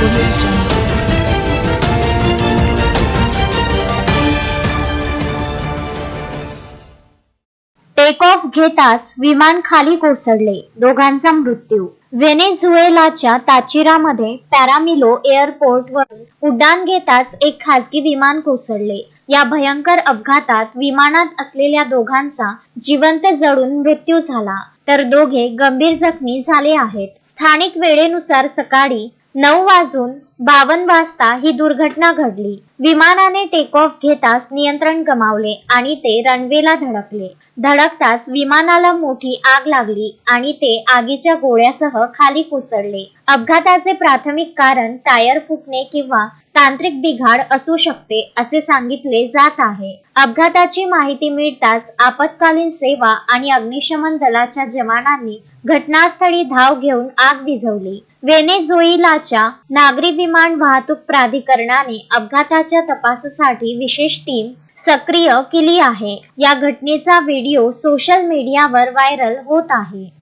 Take off घेताच विमान खाली कोसळले. दोघांचा मृत्यू. व्हेनेझुएलाच्या ताचिरामध्ये पॅरामिलो एअरपोर्टवरून उड्डाण घेताच एक खासगी विमान कोसळले. या भयंकर अपघातात विमानात असलेल्या दोघांचा जिवंत जळून मृत्यू झाला. तर दोघे गंभीर जखमी झाले आहेत. स्थानिक वेळेनुसार सकाळी नऊ वाजून बावन्न वाजता ही दुर्घटना घडली. विमानाने टेक ऑफ घेताच नियंत्रण गमावले आणि ते रनवेला धडकले. धडकताच विमानाला मोठी आग लागली आणि ते आगीच्या गोळ्यासह खाली कोसळले. अपघाताचे प्राथमिक कारण टायर फुटणे किंवा तांत्रिक बिघाड असू शकते असे सांगितले जात आहे. अपघाताची माहिती मिळताच आपत्कालीन सेवा आणि अग्निशमन दलाच्या जवानांनी घटनास्थळी धाव घेऊन आग विझवली. वेनेझोईलाच्या नागरी विमान वाहतूक प्राधिकरणाने अपघाताच्या तपासासाठी विशेष टीम सक्रिय केली आहे. या घटनेचा व्हिडिओ सोशल मीडियावर व्हायरल होत आहे.